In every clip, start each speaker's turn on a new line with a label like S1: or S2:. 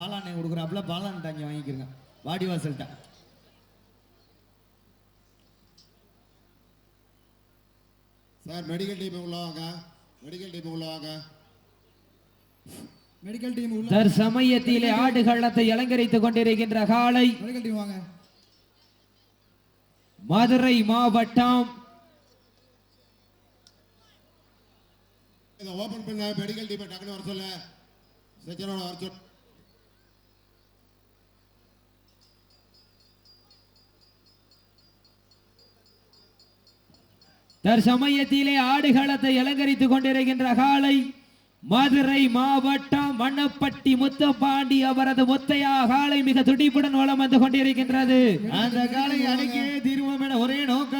S1: பாலாண்ணை கொடுக்குறாப்புல பாலான் தாங்கி வாங்கிக்கிறங்க. வாடி வாசல்கிட்ட.
S2: சார் மெடிக்கல் டீம் உள்ள வாங்க. மெடிக்கல் டீம் உள்ள வாங்க.
S3: மெடிக்கல் டீம் உள்ள
S4: தற்சமயத்திலே ஆடுகளத்தை அலங்கரித்துக் கொண்டிருக்கின்ற காலை
S3: மெடிக்கல் டீம் வாங்க.
S4: மதுரை மாவட்டம்
S2: இதை ஓபன் பண்ண மெடிக்கல் டீம் டக்குன்னு வர சொல்ல. செச்சனோட வர சொல்
S4: தற்சமயத்திலே ஆடுகளத்தை அலங்கரித்துக் கொண்டிருக்கின்ற காலை மதுரை மாவட்டம் மண்ணப்பட்டி முத்தப்பாண்டி அவரது முத்தையா காலை மிக துடிப்புடன் வளம் வந்து கொண்டிருக்கின்றது.
S1: அந்த காலை அடக்கியே தீர்வோம் என ஒரே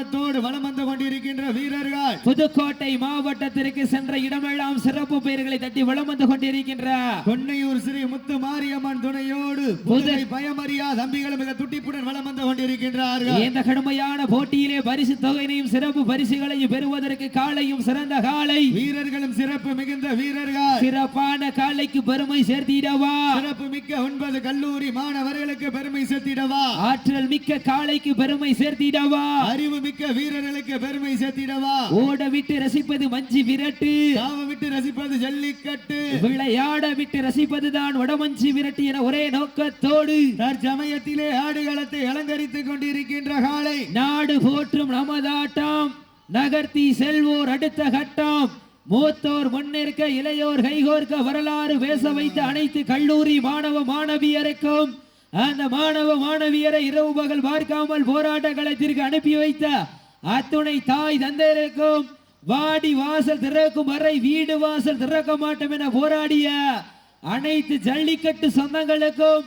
S1: நோக்கத்தோடு வலம் வந்து கொண்டிருக்கின்ற வீரர்கள்.
S4: புதுக்கோட்டை மாவட்டத்திற்கு சென்ற இடமெல்லாம் சிறப்பு பெயர்களை தட்டி வலம் வந்து கொண்டிருக்கின்ற
S1: கொன்னையூர் ஸ்ரீ முத்து மாரியம்மன் துணையோடு புதுகை பயமறியா தம்பிகள் மிக துட்டிப்புடன் வலம் வந்து கொண்டிருக்கின்றார்கள்.
S4: இந்த கடுமையான போட்டியிலே பரிசு தொகையினையும் சிறப்பு பரிசுகளையும் பெறுவதற்கு காலையும் சிறந்த காலை.
S1: வீரர்களும் சிறப்பு மிகுந்த வீரர்கள்.
S4: சிறப்பான காலைக்கு பெருமை சேர்த்திடவா?
S1: சிறப்பு மிக்க ஒன்பது கல்லூரி மாணவர்களுக்கு பெருமை சேர்த்திடவா?
S4: ஆற்றல் மிக்க காளைக்கு பெருமை சேர்த்திடவா?
S1: அறிவு மிக்க வீரர்களுக்கு பெருமை சேர்த்திடவா?
S4: ஓட விட்டு ரசிப்பது மஞ்சி விரட்டு.
S1: தாவ விட்டு ரசிப்பது ஜல்லிக்கட்டு.
S4: விளையாட விட்டு ரசிப்பதுதான் வடமஞ்சி விரட்டு என ஒரே நோக்கத்தோடு.
S1: தற்சமயத்திலே ஆடுகளத்தை அலங்கரித்துக் கொண்டிருக்கின்ற காலை.
S4: நாடு போற்றும் நமதாட்டம். நகர்த்தி செல்வோர் அடுத்த கட்டம். மூத்தோர் முன்னிற்க இளையோர் கைகோர்க்க வரலாறு பேச வைத்த அனைத்து கல்லூரி மாணவ மாணவியருக்கும் அந்த மாணவ மாணவியரை இரவு பகல் பார்க்காமல் போராட்ட களத்திற்கு அனுப்பி வைத்த அத்துணை தாய் தந்தையருக்கும் வாடி வாசல் திறக்கும் வரை வீடு வாசல் திறக்க மாட்டோம் என போராடிய அனைத்து ஜல்லிக்கட்டு சொந்தங்களுக்கும்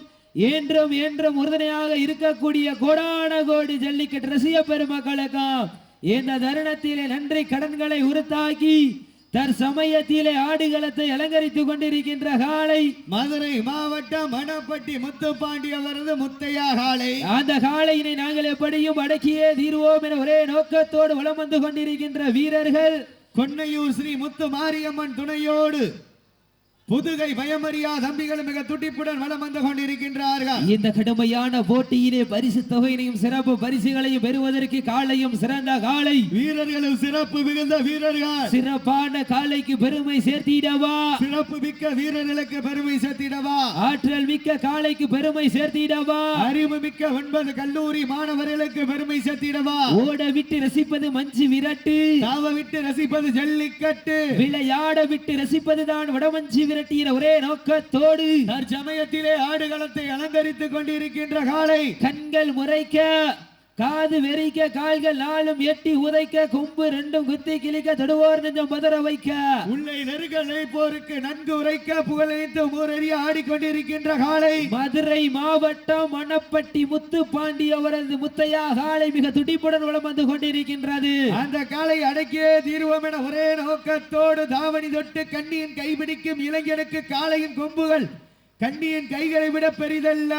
S4: என்றும் என்றும் உறுதுணையாக இருக்கக்கூடிய கோடான கோடி ஜல்லிக்கட்டு ரசிக பெருமக்களுக்கும் இந்த தருணத்திலே நன்றி கடன்களை உறுத்தாக்கி தற்சமயத்திலே ஆடுகளத்தை அலங்கரித்துக் கொண்டிருக்கின்ற காலை
S1: மதுரை மாவட்டம் மணப்பட்டி முத்துப்பாண்டி அவரது முத்தையா காலை
S4: அந்த காளையினை நாங்கள் எப்படியும் அடக்கியே தீர்வோம் என ஒரே நோக்கத்தோடு வலம் வந்து கொண்டிருக்கின்ற வீரர்கள்.
S1: கொன்னையூர் ஸ்ரீ முத்து மாரியம்மன் துணையோடு புதுகை பயமறியா தம்பிகள் மிக துடிப்புடன் வலம் வந்து கொண்டிருக்கின்றார்கள்.
S4: இந்த கடுமையான போட்டியிலே பரிசு தொகையினையும் சிறப்பு பரிசுகளையும் பெறுவதற்கு காலையும் சிறந்த காலை.
S1: வீரர்களும் சிறப்பு மிகுந்த வீரர்கள்.
S4: சிறப்பான காலைக்கு பெருமை சேர்த்திடவா?
S1: சிறப்பு மிக்க வீரர்களுக்கு பெருமை சேர்த்திடவா?
S4: ஆற்றல் மிக்க காலைக்கு பெருமை சேர்த்திடவா?
S1: அறிவு மிக்க ஒன்பது கல்லூரி மாணவர்களுக்கு பெருமை சேர்த்திடவா?
S4: ஓட விட்டு ரசிப்பது மஞ்சு விரட்டு.
S1: தாவ விட்டு ரசிப்பது ஜல்லிக்கட்டு.
S4: விளையாட விட்டு ரசிப்பதுதான் வடமஞ்சி விரட்டிய ஒரே நோக்கத்தோடு
S1: தற்சமயத்திலே ஆடுகளத்தை அலங்கரித்துக் கொண்டிருக்கின்ற காலை
S4: கண்கள் முறைக்க காது வெறிக்க கால்கள் நாளும் எட்டி உதைக்க கொம்பு ரெண்டும் குத்தி கிழிக்க தொடுவோர் நெஞ்சம் பதற வைக்க.
S1: உள்ளே நெருங்க நினைப்போருக்கு நன்கு உரைக்க புகழைத்து ஊரறிய ஆடிக்கொண்டிருக்கின்ற காலை.
S4: மதுரை மாவட்டம் மணப்பட்டி முத்து பாண்டி அவரது முத்தையா காலை மிக துடிப்புடன் வலம் வந்து கொண்டிருக்கின்றது.
S1: அந்த காலை அடக்கியே தீர்வோம் என ஒரே நோக்கத்தோடு தாவணி தொட்டு கண்ணியின் கைபிடிக்கும் இளைஞனுக்கு காளையின் கொம்புகள் கண்ணியின் கைகளை விட பெரிதல்ல.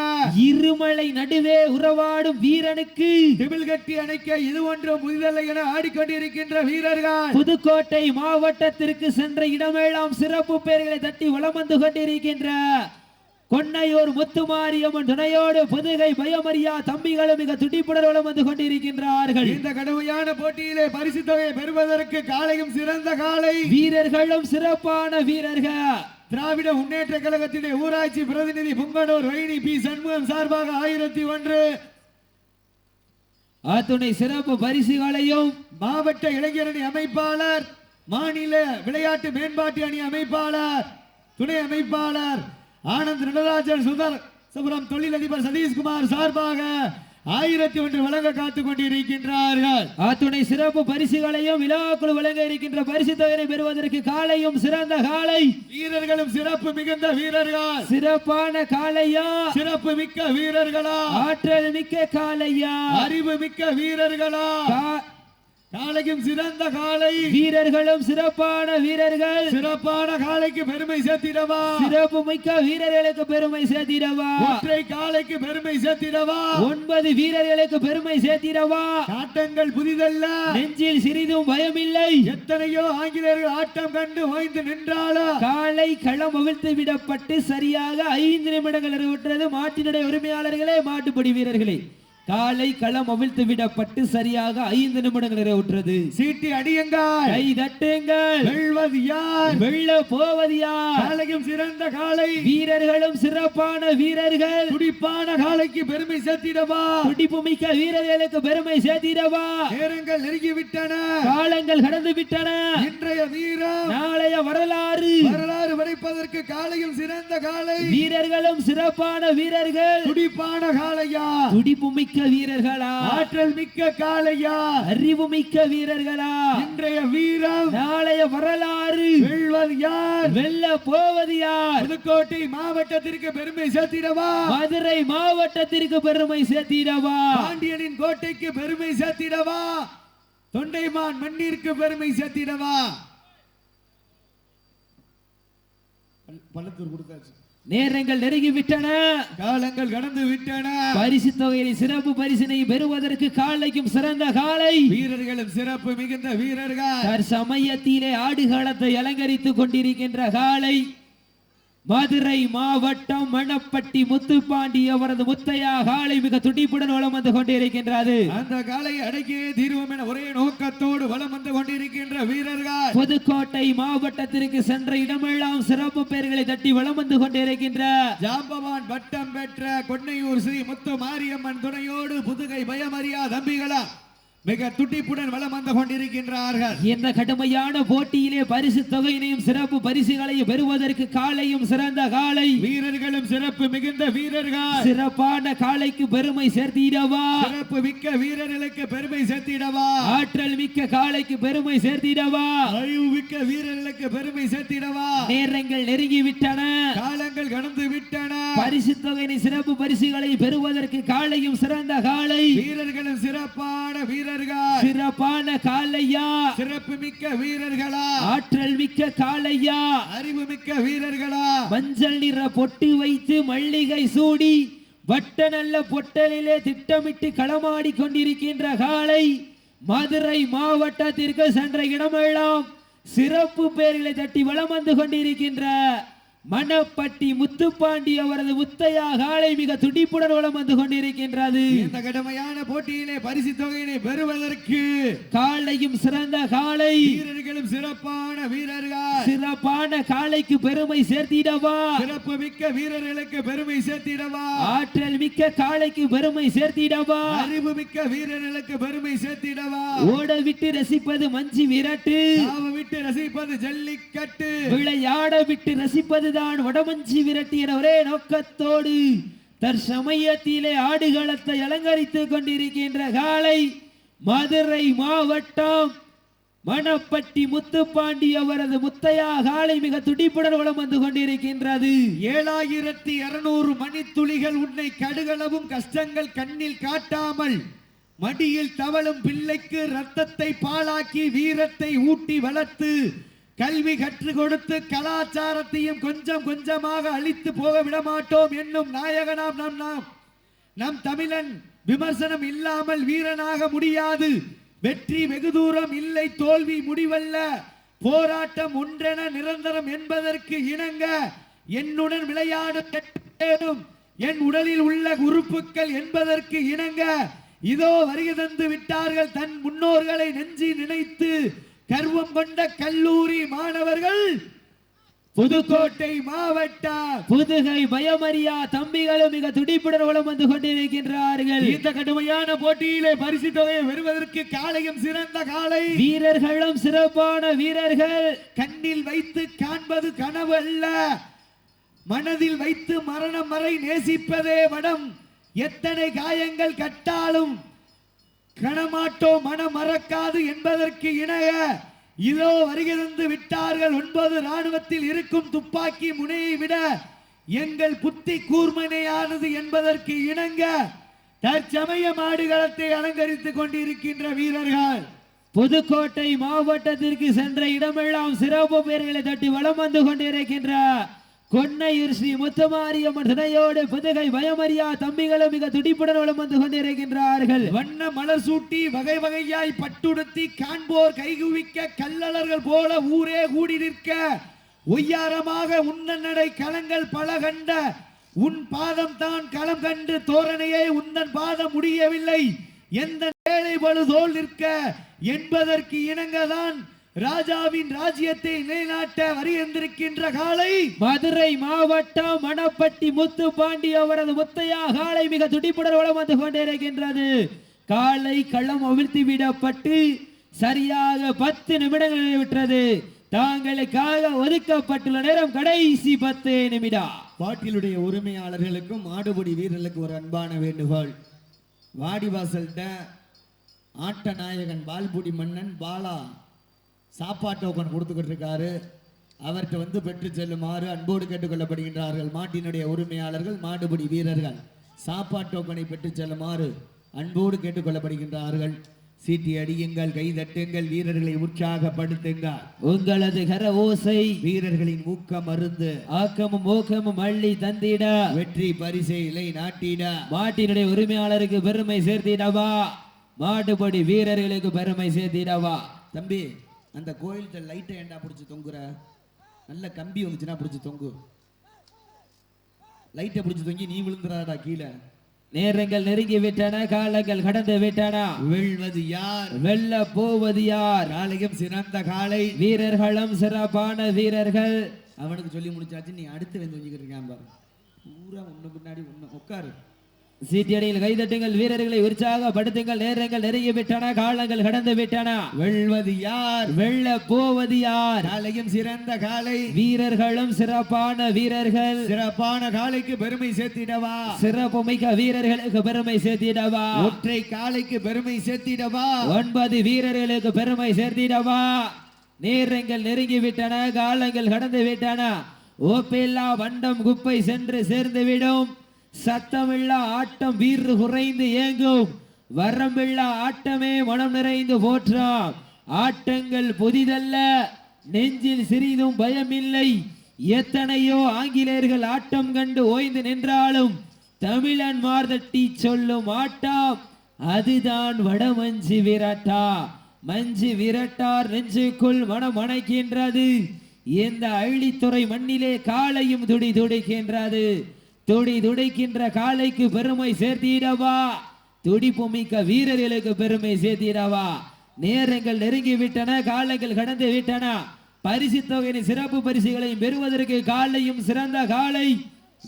S4: இருமலை நடுவே உறவாடும் வீரனுக்கு
S1: திமிழ் கட்டி அணைக்க இது ஒன்றும் புதிதல்ல என ஆடிக்கொண்டிருக்கின்ற வீரர்கள்.
S4: புதுக்கோட்டை மாவட்டத்திற்கு சென்ற இடமெல்லாம் சிறப்பு பெயர்களை தட்டி வலம் வந்து கொண்டிருக்கின்ற கொன்னையூர் முத்துமாரியம்மன் துணையோடு புதுகை பயமறியா தம்பிகளும் மிக துடிப்புடன் வலம் வந்து கொண்டிருக்கின்றார்கள்.
S1: இந்த கடுமையான போட்டியிலே பரிசு தொகையை பெறுவதற்கு காலையும் சிறந்த காலை.
S4: வீரர்களும் சிறப்பான வீரர்கள்.
S1: திராவிட முன்னேற்ற கழகத்தினுடைய ஊராட்சி பிரதிநிதி புங்கனூர் வைணி பி. சண்முகம் சார்பாக ஆயிரத்தி ஒன்று.
S4: அத்துணை சிறப்பு பரிசுகளையும்
S1: மாவட்ட இளைஞரணி அமைப்பாளர் மாநில விளையாட்டு மேம்பாட்டு அணி அமைப்பாளர் துணை அமைப்பாளர் ஆனந்த் நடராஜன் சுதர் சுபரம் தொழிலதிபர் சதீஷ்குமார் சார்பாக ஆயிரத்தி ஒன்று வழங்க காத்துக் கொண்டிருக்கின்றார்கள்.
S4: அத்துணை சிறப்பு பரிசுகளையும் விழாக்குழு வழங்க இருக்கின்ற பரிசு தொகையை பெறுவதற்கு காலையும் சிறந்த காலை.
S1: வீரர்களும் சிறப்பு மிகுந்த வீரர்கள்.
S4: சிறப்பான காலையா?
S1: சிறப்பு மிக்க வீரர்களா?
S4: ஆற்றல் மிக்க காலையா?
S1: அறிவு மிக்க வீரர்களா? காளைக்கும் சிறந்த காளை.
S4: வீரர்களும் சிறப்பான வீரர்கள்.
S1: சிறப்பான காளைக்கு பெருமை சேர்த்திடவா.
S4: சிறப்பு மிக்க வீரர்களுக்கு பெருமை சேர்த்திடவா.
S1: ஒற்றை காளைக்கு பெருமை சேர்த்திடவா.
S4: ஒன்பது வீரர்களுக்கு பெருமை சேர்த்திடவா.
S1: ஆட்டங்கள் புதிதல்ல.
S4: நெஞ்சில் சிறிதும் பயமில்லை.
S1: எத்தனையோ ஆங்கிலேயர்கள் ஆட்டம் கண்டு ஓய்ந்து நின்றாலும்
S4: காலை களம் அவிழ்த்து விடப்பட்டு சரியாக ஐந்து நிமிடங்கள் நிறைவுற்றது. மாட்டினுடைய உரிமையாளர்களே மாட்டுப்படி வீரர்களே. காலை களம் அவிழ்த்து விடப்பட்டு சரியாக ஐந்து நிமிடங்கள் நிறைவுற்றது.
S1: சீட்டி அடியுங்கள்.
S4: கை தட்டுங்கள்.
S1: வெல்வது யார்?
S4: வெள்ள போவது யார்?
S1: காளைக்கும் சிறந்த காளை
S4: வீரர்களும் சிறப்பான வீரர்கள்.
S1: துடிப்பான காளைக்கு பெருமை சேர்த்திடவா?
S4: துடிப்பு மிக்க வீரர்களுக்கு பெருமை சேர்த்திடவா?
S1: நேரங்கள் நெருங்கி விட்டன
S4: காலங்கள் கடந்து விட்டன
S1: இன்றைய வீரம்.
S4: நாளைய வரலாறு.
S1: வரலாறு படைப்பதற்கு காளையும் சிறந்த காளை
S4: வீரர்களும் சிறப்பான வீரர்கள்.
S1: துடிப்பான காளையா
S4: துடிப்பு மிக்க வீரர்களா?
S1: ஆற்றல் மிக்க காளையா?
S4: அறிவு மிக்க வீரர்களா?
S1: இன்றைய வீரம்
S4: நாளைய வரலாறு.
S1: வெல்வது யார்?
S4: வெல்ல போவது யார்?
S1: புதுக்கோட்டை மாவட்டத்திற்கு பெருமை சேர்த்திடவா?
S4: மதுரை மாவட்டத்திற்கு பெருமை சேர்த்திடவா?
S1: பாண்டியனின் கோட்டைக்கு பெருமை சேர்த்திடவா? தொண்டைமான் மண்ணிற்கு பெருமை சேர்த்திடவா? பள்ளத்தூர் கொடுத்தாச்சு.
S4: நேரங்கள் நெருங்கி விட்டன.
S1: காலங்கள் கடந்து விட்டன.
S4: பரிசு தொகையை சிறப்பு பரிசினை பெறுவதற்கு காலைக்கும் சிறந்த காலை.
S1: வீரர்களும் சிறப்பு மிகுந்த வீரர்கள்.
S4: தற்சமயத்திலே ஆடுகளத்தை அலங்கரித்துக் கொண்டிருக்கின்ற காலை. மதுரை மாவட்டம் மணப்பட்டி முத்துப்பாண்டி அவரது முத்தையா காலை மிக துடிப்புடன் வளம் வந்து கொண்டிருக்கின்றது.
S1: அந்த காலை அடக்கியே தீர்வோம் என ஒரே நோக்கத்தோடு வலம் வந்து கொண்டிருக்கின்ற வீரர்கள்.
S4: புதுக்கோட்டை மாவட்டத்திற்கு சென்ற இடமெல்லாம் சிறப்பு பெயர்களை தட்டி வளம் வந்து கொண்டிருக்கின்ற.
S1: ஜாம்பவான் பட்டம் பெற்ற கொன்னையூர் ஸ்ரீ முத்து மாரியம்மன் துணையோடு புதுகை பயமறியா தம்பிகளா. மிக துடிப்புடன் வலம் வந்து கொண்டிருக்கின்றார்கள்.
S4: இந்த கடுமையான போட்டியிலே பரிசு தொகையினையும் சிறப்பு பரிசுகளையும் பெறுவதற்கு காலையும் சிறந்த காலை.
S1: வீரர்களும் சிறப்பு மிகுந்த வீரர்கள்.
S4: சிறப்பான காலைக்கு பெருமை சேர்த்திடவா?
S1: சிறப்பு மிக்க வீரர்களுக்கு பெருமை சேர்த்திடவா?
S4: ஆற்றல் மிக்க காலைக்கு பெருமை சேர்த்திடவா?
S1: அறிவு மிக்க வீரர்களுக்கு பெருமை சேர்த்திடவா?
S4: நேரங்கள் நெருங்கி விட்டன
S1: காலங்கள் கடந்து விட்டன.
S4: பரிசு தொகையினை சிறப்பு பரிசுகளை பெறுவதற்கு காலையும் சிறந்த காலை.
S1: வீரர்களும் சிறப்பான வீரர்கள்.
S4: சிறப்பான காலையா.
S1: சிறப்பு மிக்க வீரர்களா.
S4: ஆற்றல் மிக்க காலையா.
S1: அறிவு மிக்க வீரர்களா.
S4: மஞ்சள் நிற பொட்டு வைத்து மல்லிகை சூடி வட்ட நல்ல பொட்டலிலே திட்டமிட்டு களமாடி கொண்டிருக்கின்ற காலை மதுரை மாவட்டத்திற்கு சென்ற இடமெல்லாம் சிறப்பு பெயர்களை தட்டி வலம் வந்து கொண்டிருக்கின்ற மணப்பட்டி முத்துப்பாண்டி அவரது முத்தையா காலை மிக துடிப்புடன் வலம் வந்து கொண்டிருக்கின்றது.
S1: இந்த கடுமையான போட்டியிலே பரிசு தொகையினை பெறுவதற்கு
S4: காலையும் சிறந்த காலை
S1: வீரர்களும் சிறப்பான வீரர்கள்.
S4: சிறப்பான காலைக்கு பெருமை சேர்த்திடவா?
S1: சிறப்பு மிக்க வீரர்களுக்கு பெருமை சேர்த்திடவா?
S4: ஆற்றல் மிக்க காளைக்கு பெருமை சேர்த்திடவா?
S1: அறிவு மிக்க வீரர்களுக்கு பெருமை சேர்த்திடவா?
S4: ஓட விட்டு ரசிப்பது மஞ்சி விரட்டு
S1: விட்டு ரசிப்பது ஜல்லிக்கட்டு.
S4: விளையாட விட்டு ரசிப்பதுதான் வடமஞ்சி விரட்டு ஒரே நோக்கத்தோடு தற்சமயத்திலே ஆடுகளத்தை அலங்கரித்துக் கொண்டிருக்கின்ற காலை மதுரை மாவட்டம் மணப்பட்டி முத்துப்பாண்டி அவரது முத்தையா காலை மிக துடிப்புடன் வலம் வந்து கொண்டிருக்கின்றது.
S1: ஏழாயிரத்தி இருநூறு மணித்துளிகள் உன்னை கடுகளவும் கஷ்டங்கள் கண்ணில் காட்டாமல் மடியில் தவழும் பிள்ளைக்கு ரத்தத்தை பாழாக்கி வீரத்தை ஊட்டி வளர்த்து கல்வி கற்றுக் கொடுத்து கலாச்சாரத்தையும் கொஞ்சம் கொஞ்சமாக அழித்து போக விடமாட்டோம் என்னும் நாயகனாம் நம் நாம். நம் தமிழன் விமர்சனம் இல்லாமல் வீரனாக முடியாது. வெற்றி வெகு தூரம் இல்லை தோல்வி முடிவல்ல. போராட்டம் ஒன்றென நிரந்தரம் என்பதற்கு இணங்க என்னுடன் விளையாடும் என் உடலில் உள்ள உறுப்புக்கள் என்பதற்கு இணங்க இதோ வருகை தந்து விட்டார்கள் தன் முன்னோர்களை நெஞ்சி நினைத்து கர்வம் கொண்ட கல்லூரி மாணவர்கள் புதுக்கோட்டை மாவட்டம்
S4: புதுகை பயமறியா தம்பிகளும் மிக துடிப்புடன் வலம் வந்து கொண்டிருக்கின்றார்கள்.
S1: இந்த கடுமையான போட்டியிலே பரிசு தொகையை பெறுவதற்கு காளையும் சிறந்த காளை
S4: வீரர்களும் சிறப்பான வீரர்கள்.
S1: கண்ணில் வைத்து காண்பது கனவு அல்ல மனதில் வைத்து மரணம் வரை நேசிப்பதே வடம். எத்தனை காயங்கள் கட்டாலும் கணமாட்டோம் மனம் மறக்காது என்பதற்கு இணைய இதோ வருகை விட்டார்கள் ஒன்பது ராணுவத்தில் இருக்கும் துப்பாக்கி முனையை விட எங்கள் புத்தி கூர்மனையானது என்பதற்கு இணங்க தற்சமய மாடுகளத்தை அலங்கரித்துக் கொண்டிருக்கின்ற வீரர்கள்.
S4: புதுக்கோட்டை மாவட்டத்திற்கு சென்ற இடமெல்லாம் சிறப்பு பேர்களை தட்டி வலம் வந்து கொண்டிருக்கின்ற கொன்னையூர் ஸ்ரீ முத்துமாரியம்மன் துணையோடு புதுகை பயமறியா தம்பிகளும் மிக துடிப்புடன் வளம் வந்து கொண்டிருக்கின்றார்கள்.
S1: வண்ண மலர் சூட்டி வகை வகையாய் பட்டுடுத்தி காண்போர் கைகுவிக்க கல்லலர்கள் போல ஊரே கூடி நிற்க ஒய்யாரமாக உன்னநடை களங்கள் பல கண்ட உன் பாதம் தான் களம் கண்டு தோரணையே உன்னன் பாதம் முடியவில்லை. எந்த வேலை பழுதோல் நிற்க என்பதற்கு இணங்கதான் ராஜாவின் ராஜ்யத்தை நிலைநாட்ட வருகின்றிருக்கின்ற காலை
S4: மதுரை மாவட்டம் மணப்பட்டி முத்து பாண்டி அவரது முத்தையா காலை மிக துடிப்புடன் வலம் வந்து கொண்டிருக்கின்றது காலை களம் அவிழ்த்து விடப்பட்டு சரியாக பத்து நிமிடங்கள் விட்டது. தாங்களுக்காக ஒதுக்கப்பட்டுள்ள நேரம் கடைசி பத்து நிமிடம்.
S1: பாட்டிலுடைய உரிமையாளர்களுக்கும் மாடுபிடி வீரர்களுக்கு ஒரு அன்பான வேண்டுகோள். வாடிவாசல்கிட்ட ஆட்ட நாயகன் பால்புடி மன்னன் பாலா சாப்பாடு டோக்கன் கொடுத்துக்கிட்டு இருக்காரு அவர்கிட்ட வந்து பெற்று செல்லுமாறு அன்போடு கேட்டுக்கொள்ளப்படுகின்றார்கள். மாட்டினுடைய உரிமையாளர்கள் மாடுபிடி வீரர்கள் சாப்பாட்டு டோக்கனை பெற்று செல்லுமாறு அன்போடு கேட்டுக்கொள்ளப்படுகின்றார்கள். சீட்டி அடியுங்கள் கை தட்டுங்கள் வீரர்களை உற்சாகப்படுத்துங்கள்.
S4: உங்களது கர ஓசை
S1: வீரர்களின் ஊக்கம் மருந்து
S4: ஆக்கமும் ஊக்கமும் அள்ளி தந்திட.
S1: வெற்றி பரிசை இலை நாட்டிட.
S4: மாட்டினுடைய உரிமையாளருக்கு பெருமை சேர்த்திடவா? மாட்டுப்படி வீரர்களுக்கு பெருமை சேர்த்திடவா?
S1: தம்பி அந்த கோயில்கிட்ட லைட்டை ஏன்டா பிடிச்சி தொங்குற? நல்ல கம்பி வந்துச்சுன்னா பிடிச்சி தொங்கு. லைட்டை பிடிச்சி தொங்கி நீ விழுந்துறாடா கீழே.
S4: நேரங்கள் நெருங்கி விட்டன காலங்கள் கடந்து விட்டன.
S1: வெல்வது யார்?
S4: வெல்ல போவது யார்?
S1: காலையும் சிறந்த காலை
S4: வீரர்களும் சிறப்பான வீரர்கள்.
S1: அவனுக்கு சொல்லி முடிச்சாச்சு நீ அடுத்து வந்து இருக்கான் பாரு. பூரா ஒண்ணு பின்னாடி ஒண்ணு. உட்காரு.
S4: சீட்டியடியில் கைதட்டுங்கள் வீரர்களை உற்சாகப்படுத்துங்கள் நேரங்கள் நெருங்கி விட்டன காலங்கள் கடந்து விட்டன.
S1: வெல்வது யார்?
S4: வெல்ல போவது யார்?
S1: காலையும் சிறந்த காலை.
S4: வீரர்களும் சிறப்பான வீரர்கள்.
S1: சிறப்பான காலைக்கு பெருமை சேர்த்திடவா?
S4: சிறப்புமிக்க வீரர்களுக்கு பெருமை சேர்த்திடவா?
S1: ஒற்றை காலைக்கு பெருமை சேர்த்திடவா?
S4: ஒன்பது வீரர்களுக்கு பெருமை சேர்த்திடவா? நேரங்கள் நெருங்கி விட்டன காலங்கள் கடந்து விட்டன. ஓப்பெல்லா வண்டம் குப்பை சென்று சேர்ந்து விடும் சத்தமில்லா ஆட்டம் வீறு குறைந்து ஏங்கும் வரம்பில்லா ஆட்டமே மனம் நிறைந்து போற்றாம் ஆட்டங்கள் புதிதல்ல. நெஞ்சில் சிறிதும் பயமில்லை. எத்தனையோ ஆங்கிலேயர்கள் ஆட்டம் கண்டு ஓய்ந்து நின்றாலும் தமிழன் மார்தட்டி சொல்லும் ஆட்டம் அதுதான் வடமஞ்சு விரட்டா. மஞ்சு விரட்டார் நெஞ்சுக்குள் மனம் அணைக்கின்றது. இந்த அள்ளித்துறை மண்ணிலே காலையும் துடி துடிக்கின்றது. துடி துடிக்கின்ற காலைக்கு பெருமை சேர்த்திடவா? துடிப்பு மிக்க வீரர்களுக்கு பெருமை சேர்த்திடவா? நேரங்கள் நெருங்கி விட்டன காலங்கள் கடந்து விட்டன. பரிசு தொகையின் சிறப்பு பரிசுகளையும் பெறுவதற்கு காலையும் சிறந்த காலை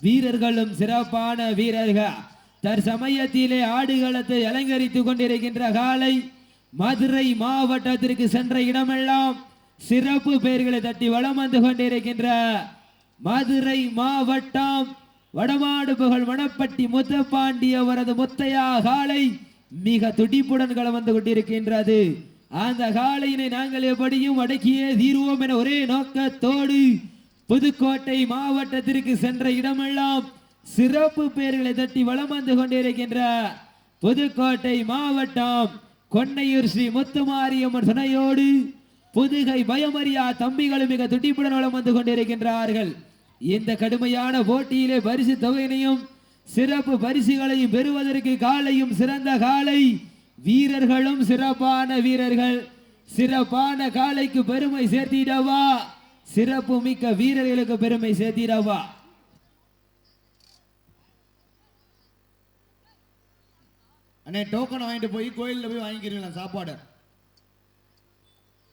S4: வீரர்களும் சிறப்பான வீரர்கள். தற்சமயத்திலே ஆடுகளத்தை அலங்கரித்துக் கொண்டிருக்கின்ற காலை மதுரை மாவட்டத்திற்கு சென்ற இடமெல்லாம் சிறப்பு பெயர்களை தட்டி வலம் வந்து கொண்டிருக்கின்ற மதுரை மாவட்டம் வடமாடு புகழ் வனப்பட்டி முத்தப்பாண்டி அவரது முத்தையா காலை மிக துடிப்புடன் களம் வந்து கொண்டிருக்கின்றது. அந்த காலையினை நாங்கள் எப்படியும் அடக்கியே தீர்வோம் என ஒரே நோக்கத்தோடு புதுக்கோட்டை மாவட்டத்திற்கு சென்ற இடமெல்லாம் சிறப்பு பேர்களை தட்டி வலம் வந்து கொண்டிருக்கின்ற புதுக்கோட்டை மாவட்டம் கொன்னையூர் ஸ்ரீ முத்துமாரியம்மன் துணையோடு புதுகை பயமறியா தம்பிகளும் மிக துடிப்புடன் வளம் வந்து கொண்டிருக்கின்றார்கள். இந்த கடுமையான போட்டியிலே பரிசு தொகையினையும் சிறப்பு பரிசுகளையும் பெறுவதற்கு காலையும் சிறந்த காலை. வீரர்களும் சிறப்பான வீரர்கள். சிறப்பான காலைக்கு பெருமை சேர்த்திடவா? சிறப்பு மிக்க வீரர்களுக்கு பெருமை சேர்த்திடவா?
S1: அண்ணே டோக்கன் வாங்கிட்டு போய் கோயில்ல போய் வாங்கிக்கிறீங்களா சாப்பாடு?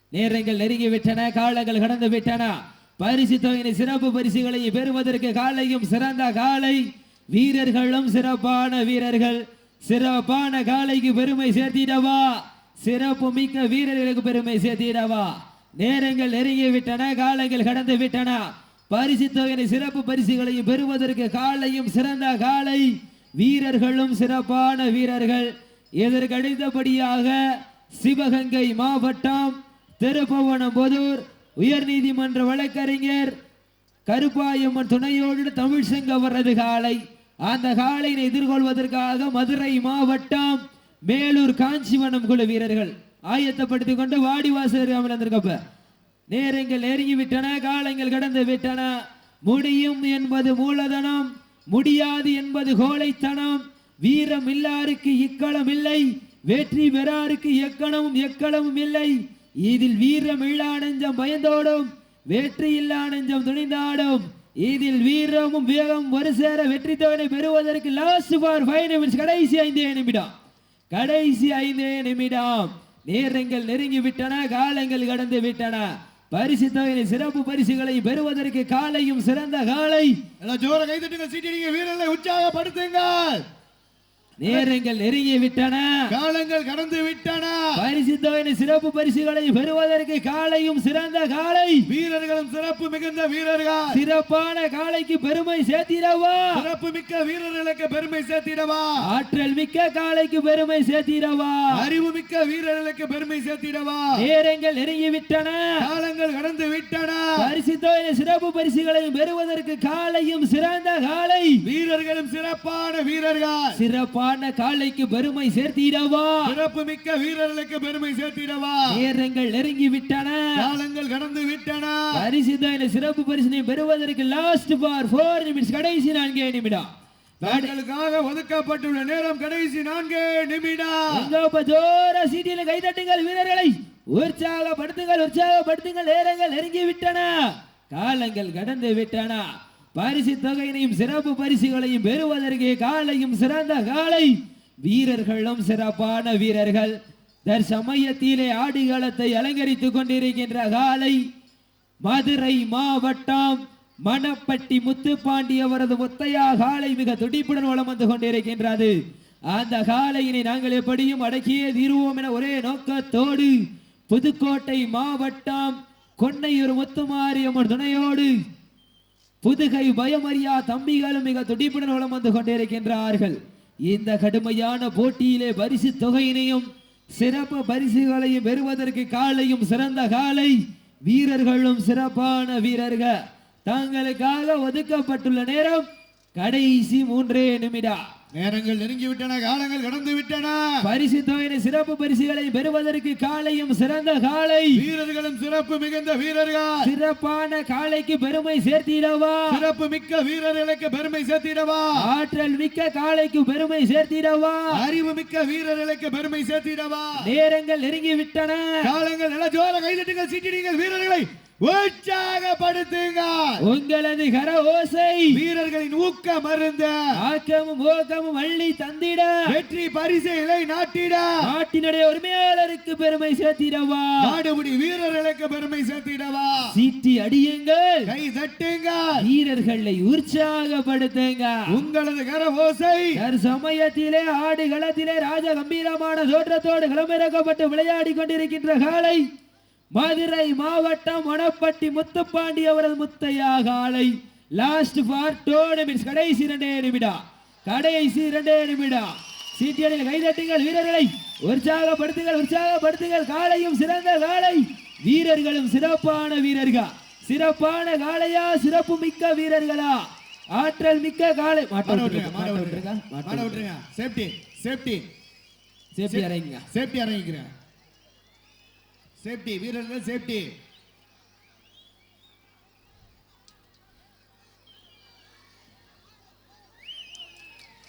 S4: நேரங்கள் நெருங்கி விட்டன காலங்கள் கடந்து விட்டன. பரிசு தொகையின் சிறப்பு பரிசுகளை பெறுவதற்கு காலையும் சிறந்த காலை. வீரர்களும் சிறப்பான வீரர்கள். சிறப்பான காலைக்கு பெருமை சேர்த்திடவா? சிறப்பு மிக்க வீரர்களுக்கு பெருமை சேர்த்திடவா? நேரங்கள் நெருங்கி விட்டன காலங்கள் கடந்து விட்டன. பரிசு சிறப்பு பரிசுகளையும் பெறுவதற்கு காலையும் சிறந்த காலை. வீரர்களும் சிறப்பான வீரர்கள். இதற்கடுத்தபடியாக சிவகங்கை மாவட்டம் உயர் உயர்நீதிமன்ற வழக்கறிஞர் கருப்பாயம்மன் துணையோடு தமிழ் சங்க வர்றது காலை. அந்த காலையை எதிர்கொள்வதற்காக மதுரை மாவட்டம் மேலூர் காஞ்சிவனம் குழு வீரர்கள் ஆயத்தப்படுத்திக் கொண்டு வாடிவாசல் அமர்ந்திருக்கப்ப. நேரங்கள் நெருங்கி விட்டன காலங்கள் கடந்து விட்டன. முடியும் என்பது மூலதனம் முடியாது என்பது கோழைத்தனம். வீரம் இல்லாருக்கு இக்களம் இல்லை வெற்றி பெறாருக்கு எக்கணமும் எக்களமும் இல்லை. இதில் வீரம் இல்லா நெஞ்சம் பயந்தோடும் வெற்றி இல்லா நெஞ்சம் துணிந்தாடும் இதில் வீரமும் வேகமும் ஒரு சேர வெற்றி தொகை பெறுவதற்கு லாஸ்ட் ஃபார் ஃபைவ் நிமிஷம் கடைசி ஐந்தே நிமிடம். கடைசி ஐந்தே நிமிடம். நேரங்கள் நெருங்கி விட்டன காலங்கள் கடந்து விட்டன. பரிசு தொகையின் சிறப்பு பரிசுகளை பெறுவதற்கு காலையும் சிறந்த காலை.
S1: ஜோர கைதட்டுங்க சீட்டடிங்க வீரர்களை உற்சாகப்படுத்துங்கள்.
S4: நேரங்கள் நெருங்கி விட்டன.
S1: காலங்கள் கடந்து விட்டன.
S4: பரிசு தொகையை சிறப்பு பரிசுகளை பெறுவதற்கு காலையும் சிறந்த காலை
S1: வீரர்களும் சிறப்பு மிகுந்த வீரர்கள்.
S4: சிறப்பான காலைக்கு பெருமை சேர்த்திடவா?
S1: சிறப்பு மிக்க வீரர்களுக்கு பெருமை சேர்த்திடவா?
S4: ஆற்றல் மிக்க காலைக்கு பெருமை சேர்த்திடவா?
S1: அறிவு மிக்க வீரர்களுக்கு பெருமை சேர்த்திடவா?
S4: நேரங்கள் நெருங்கி விட்டன.
S1: காலங்கள் கடந்து விட்டன.
S4: பரிசு தொகையை சிறப்பு பரிசுகளை பெறுவதற்கு காலையும் சிறந்த காலை
S1: வீரர்களும் சிறப்பான வீரர்கள்.
S4: சிறப்பான காலைக்கு பெருமை சேர்த்திடவா
S1: சிறப்பு மிக்க வீரர்களுக்கு பெருமை சேர்த்திடவா
S4: நேரங்கள் நெருங்கி விட்டன.
S1: காலங்கள் கடந்து விட்டன.
S4: பரிசு தொகையை சிறப்பு பரிசினை பெறுவதற்கு லாஸ்ட் பார் போர் நிமிஷம் கடைசி நான்கே நிமிடம்.
S1: தாங்களுக்காக ஒதுக்கப்பட்டுள்ள நேரம் கடைசி நான்கு நிமிடம்.
S4: ஜோர சீட்டில கைதட்டுங்கள் வீரர்களை. உற்சாகப்படுத்துங்கள் உற்சாகப்படுத்துங்கள். நேரங்கள் நெருங்கி விட்டன. காலங்கள் கடந்து விட்டன. பரிசு தொகையினையும் சிறப்பு பரிசுகளையும் பெறுவதற்கு காலையும் சிறந்த காலை. வீரர்களும் சிறப்பான வீரர்கள். தற்சமயத்திலே ஆடுகளத்தை அலங்கரித்துக் கொண்டிருக்கின்ற காலை. மதுரை மாவட்டம் மணப்பட்டி முத்துப்பாண்டி அவரது முத்தையா காலை மிக துடிப்புடன் வளம் வந்து கொண்டிருக்கின்றது. அந்த காலையினை நாங்கள் எப்படியும் அடக்கியே தீருவோம் என ஒரே நோக்கத்தோடு புதுக்கோட்டை மாவட்டம் கொன்னையூர் முத்துமாரியம்மன் துணையோடு புதுகை பயமறியா தம்பிகளும் மிக துடிப்புடன் வளம் வந்து கொண்டிருக்கின்றார்கள். இந்த கடுமையான போட்டியிலே பரிசு தொகையினையும் சிறப்பு பரிசுகளையும் பெறுவதற்கு காலையும் சிறந்த காலை வீரர்களும் சிறப்பான வீரர்கள். தங்களுக்காக ஒதுக்கப்பட்டுள்ள நேரம் கடைசி மூன்றே நிமிடம்.
S1: நேரங்கள் நெருங்கி விட்டன காலங்கள் கடந்து விட்டன
S4: பரிசு தொகையினை சிறப்பு பரிசுகளை பெறுவதற்கு காலையும் சிறந்த காலை.
S1: வீரர்களும் சிறப்பு மிகுந்த வீரர்கள்.
S4: சிறப்பான காலைக்கு பெருமை சேர்த்திடவா?
S1: சிறப்பு மிக்க வீரர்களுக்கு பெருமை சேர்த்திடவா?
S4: ஆற்றல் மிக்க காலைக்கு பெருமை சேர்த்திடவா?
S1: அறிவு மிக்க வீரர்களுக்கு பெருமை சேர்த்திடவா?
S4: நேரங்கள் நெருங்கி விட்டன
S1: காலங்கள் நல்ல ஜோர கைதட்டுங்கள் சீட்டிடுங்கள் வீரர்களை. உற்சாகப்படுத்துங்க.
S4: உங்களது கர ஓசை
S1: வீரர்களின் ஊக்க மருந்த
S4: ஆக்கமும் ஓக்கமும் அள்ளி தந்திட.
S1: வெற்றி பரிசைகளை நாட்டிட.
S4: நாட்டினுடைய உரிமையாளருக்கு பெருமை சேர்த்திடவா.
S1: நாடுபடி வீரர்களுக்கு பெருமை சேர்த்திடவா.
S4: சீட்டி அடியுங்கள்.
S1: கை தட்டுங்க.
S4: வீரர்களை உற்சாகப்படுத்துங்க.
S1: உங்களது கர ஓசை.
S4: சமயத்திலே ஆடு களத்திலே ராஜ கம்பீரமான தோற்றத்தோடு களமிறக்கப்பட்டு விளையாடி கொண்டிருக்கின்ற காலை மதுரை மாவட்டம் மணப்பட்டி முத்துப்பாண்டி அவரது முத்தையா காலை லாஸ்ட் ஃபார் டூ நிமிட்ஸ் கடைசி இரண்டே நிமிடம். கடைசி இரண்டே நிமிடம். சீட்டியடியில் கைதட்டுங்கள் வீரர்களை. உற்சாகப்படுத்துங்கள் உற்சாகப்படுத்துங்கள். காலையும் சிறந்த காலை வீரர்களும் சிறப்பான வீரர்கள். சிறப்பான காளையா? சிறப்பு மிக்க வீரர்களா? ஆற்றல் மிக்க காலை
S1: சேஃப்டி சேஃப்டி
S4: சேஃப்டி இறங்குங்க.
S1: சேஃப்டி இறங்கிக்கிறேன். சேஃப்டி வீரர்கள் சேஃப்டி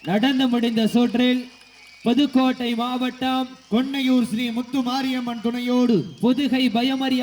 S4: நடந்து முடிந்த சுற்றில் புதுக்கோட்டை மாவட்டம்
S1: கொன்னையூர் ஸ்ரீ முத்து மாரியம்மன் துணையோடு
S4: புதுகை பயமறியா